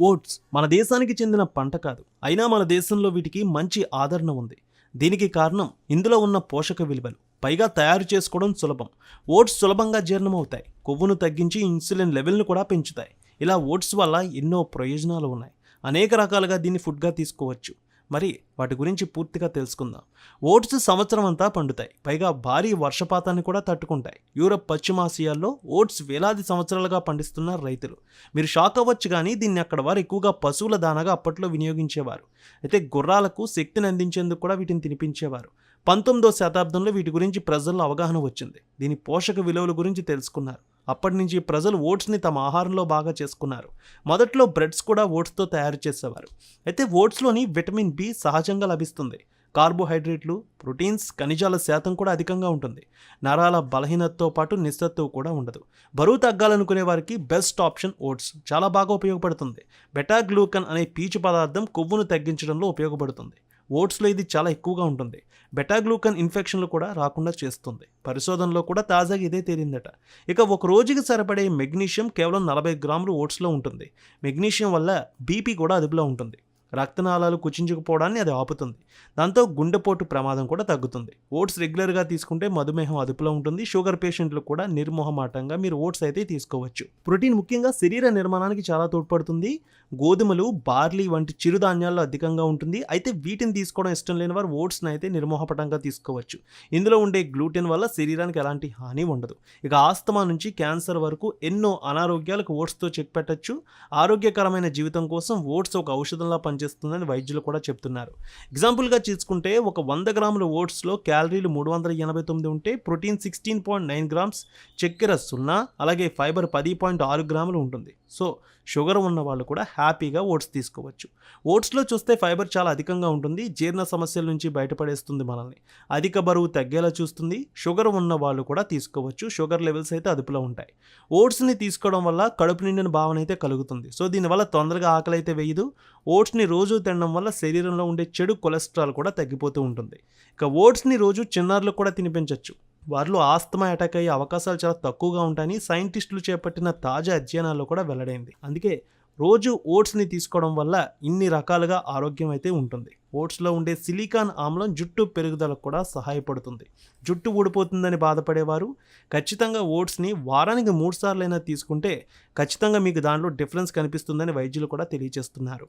Oats మన దేశానికి చెందిన పంట కాదు. అయినా మన దేశంలో వీటికి మంచి ఆదరణ ఉంది. దీనికి కారణం ఇందులో ఉన్న పోషక విలువలు. పైగా తయారు చేసుకోవడం సులభం. ఓట్స్ సులభంగా జీర్ణమవుతాయి. కొవ్వును తగ్గించి ఇన్సులిన్ లెవెల్ను కూడా పెంచుతాయి. ఇలా ఓట్స్ వల్ల ఎన్నో ప్రయోజనాలు ఉన్నాయి. అనేక రకాలుగా దీన్ని ఫుడ్గా తీసుకోవచ్చు. మరి వాటి గురించి పూర్తిగా తెలుసుకుందాం. ఓట్స్ సంవత్సరం అంతా పండుతాయి. పైగా భారీ వర్షపాతాన్ని కూడా తట్టుకుంటాయి. యూరప్ పశ్చిమాసియాల్లో ఓట్స్ వేలాది సంవత్సరాలుగా పండిస్తున్న రైతులు. మీరు షాక్ అవ్వచ్చు కానీ దీన్ని అక్కడ వారు ఎక్కువగా పశువుల దానాగా అప్పట్లో వినియోగించేవారు. అయితే గుర్రాలకు శక్తిని అందించేందుకు కూడా వీటిని తినిపించేవారు. పంతొమ్మిదో శతాబ్దంలో వీటి గురించి ప్రజల్లో అవగాహన వచ్చింది. దీని పోషక విలువల గురించి తెలుసుకున్నారు. అప్పటి నుంచి ప్రజలు ఓట్స్ని తమ ఆహారంలో బాగా చేసుకున్నారు. మొదట్లో బ్రెడ్స్ కూడా ఓట్స్తో తయారు చేసేవారు. అయితే ఓట్స్లోని విటమిన్ బి సహజంగా లభిస్తుంది. కార్బోహైడ్రేట్లు ప్రోటీన్స్ ఖనిజాల శాతం కూడా అధికంగా ఉంటుంది. నరాల బలహీనతతో పాటు నిస్సత్తువు కూడా ఉండదు. బరువు తగ్గాలనుకునే వారికి బెస్ట్ ఆప్షన్ ఓట్స్. చాలా బాగా ఉపయోగపడుతుంది. బెటాగ్లూకన్ అనే పీచు పదార్థం కొవ్వును తగ్గించడంలో ఉపయోగపడుతుంది. ఓట్స్లో ఇది చాలా ఎక్కువగా ఉంటుంది. బెటాగ్లూకన్ ఇన్ఫెక్షన్లు కూడా రాకుండా చేస్తుంది. పరిశోధనలో కూడా తాజాగా ఇదే తేలిందట. ఇక ఒక రోజుకి సరిపడే మెగ్నీషియం కేవలం నలభై గ్రాములు ఓట్స్లో ఉంటుంది. మెగ్నీషియం వల్ల బీపీ కూడా అదుపులో ఉంటుంది. రక్తనాళాలు కుచించుకుపోవడాన్ని అది ఆపుతుంది. దాంతో గుండెపోటు ప్రమాదం కూడా తగ్గుతుంది. ఓట్స్ రెగ్యులర్గా తీసుకుంటే మధుమేహం అదుపులో ఉంటుంది. షుగర్ పేషెంట్లు కూడా నిర్మోహమాటంగా మీరు ఓట్స్ అయితే తీసుకోవచ్చు. ప్రోటీన్ ముఖ్యంగా శరీర నిర్మాణానికి చాలా తోడ్పడుతుంది. గోధుమలు బార్లీ వంటి చిరుధాన్యాల్లో అధికంగా ఉంటుంది. అయితే వీటిని తీసుకోవడం ఇష్టం లేని వారు ఓట్స్ని అయితే నిర్మోహపటంగా తీసుకోవచ్చు. ఇందులో ఉండే గ్లూటెన్ వల్ల శరీరానికి ఎలాంటి హాని ఉండదు. ఇక ఆస్తమా నుంచి క్యాన్సర్ వరకు ఎన్నో అనారోగ్యాలకు ఓట్స్తో చెక్ పెట్టచ్చు. ఆరోగ్యకరమైన జీవితం కోసం ఓట్స్ ఒక ఔషధంలా పనిచేస్తుందని వైద్యులు కూడా చెప్తున్నారు. ఎగ్జాంపుల్గా తీసుకుంటే ఒక వంద గ్రాముల ఓట్స్లో క్యాలరీలు మూడు వందల ఎనభై తొమ్మిది ఉంటే protein sixteen point nine grams చక్కెర సున్నా అలాగే ఫైబర్ పది పాయింట్ ఆరు గ్రాములు ఉంటుంది. సో షుగర్ ఉన్న వాళ్ళు కూడా హ్యాపీగా ఓట్స్ తీసుకోవచ్చు. ఓట్స్లో చూస్తే ఫైబర్ చాలా అధికంగా ఉంటుంది. జీర్ణ సమస్యల నుంచి బయటపడేస్తుంది మనల్ని. అధిక బరువు తగ్గేలా చూస్తుంది. షుగర్ ఉన్న వాళ్ళు కూడా తీసుకోవచ్చు. షుగర్ లెవెల్స్ అయితే అదుపులో ఉంటాయి. ఓట్స్ని తీసుకోవడం వల్ల కడుపు నిండిన భావన అయితే కలుగుతుంది. సో దీనివల్ల తొందరగా ఆకలి అయితే వేయదు. ఓట్స్ని రోజు తినడం వల్ల శరీరంలో ఉండే చెడు కొలెస్ట్రాల్ కూడా తగ్గిపోతూ ఉంటుంది. ఇక ఓట్స్ని రోజు చిన్నారులకు కూడా తినిపించవచ్చు వారిలో ఆస్తమా అటాక్ అయ్యే అవకాశాలు చాలా తక్కువగా ఉంటాయని సైంటిస్టులు చేపట్టిన తాజా అధ్యయనాల్లో కూడా వెల్లడైంది. అందుకే రోజు ఓట్స్ని తీసుకోవడం వల్ల ఇన్ని రకాలుగా ఆరోగ్యం అయితే ఉంటుంది. ఓట్స్లో ఉండే సిలికాన్ ఆమ్లం జుట్టు పెరుగుదలకు కూడా సహాయపడుతుంది. జుట్టు ఊడిపోతుందని బాధపడేవారు ఖచ్చితంగా ఓట్స్ని వారానికి మూడు సార్లైనా తీసుకుంటే ఖచ్చితంగా మీకు దాంట్లో డిఫరెన్స్ కనిపిస్తుందని వైద్యులు కూడా తెలియజేస్తున్నారు.